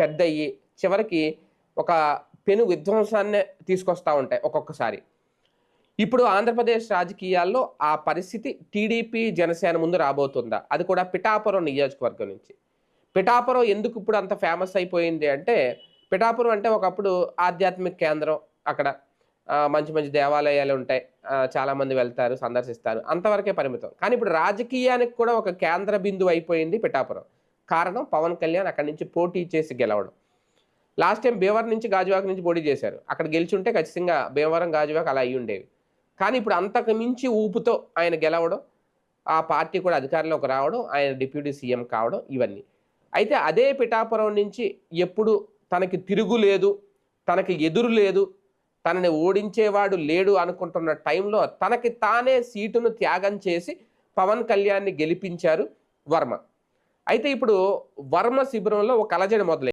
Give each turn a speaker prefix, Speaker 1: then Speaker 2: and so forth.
Speaker 1: పెద్ద అయ్యి చివరికి ఒక పెను విధ్వంసాన్ని తీసుకొస్తూ ఉంటాయి ఒక్కొక్కసారి. ఇప్పుడు ఆంధ్రప్రదేశ్ రాజకీయాల్లో ఆ పరిస్థితి టీడీపీ జనసేన ముందు రాబోతుందా? అది కూడా పిఠాపురం నియోజకవర్గం నుంచి. పిఠాపురం ఎందుకు ఇప్పుడు అంత ఫేమస్ అయిపోయింది అంటే పిఠాపురం అంటే ఒకప్పుడు ఆధ్యాత్మిక కేంద్రం అక్కడ. మంచి మంచి దేవాలయాలు ఉంటాయి. చాలామంది వెళ్తారు సందర్శిస్తారు. అంతవరకే పరిమితం. కానీ ఇప్పుడు రాజకీయానికి కూడా ఒక కేంద్ర బిందువు అయిపోయింది పిఠాపురం. కారణం పవన్ కళ్యాణ్ అక్కడి నుంచి పోటీ చేసి గెలవడం. లాస్ట్ టైం భీమవరం నుంచి గాజువాక నుంచి పోటీ చేశారు. అక్కడ గెలిచుంటే ఖచ్చితంగా భీమవరం గాజువాక అలా అయ్యి ఉండేవి. కానీ ఇప్పుడు అంతకు మించి ఊపుతో ఆయన గెలవడం ఆ పార్టీ కూడా అధికారంలోకి రావడం ఆయన డిప్యూటీ సీఎం కావడం ఇవన్నీ. అయితే అదే పిఠాపురం నుంచి ఎప్పుడు తనకి తిరుగు లేదు తనకి ఎదురు లేదు తనని ఓడించేవాడు లేడు అనుకుంటున్న టైంలో తనకి తానే సీటును త్యాగం చేసి పవన్ కళ్యాణ్ని గెలిపించారు వర్మ. అయితే ఇప్పుడు వర్మ శిబిరంలో ఒక అలజడి మొదలై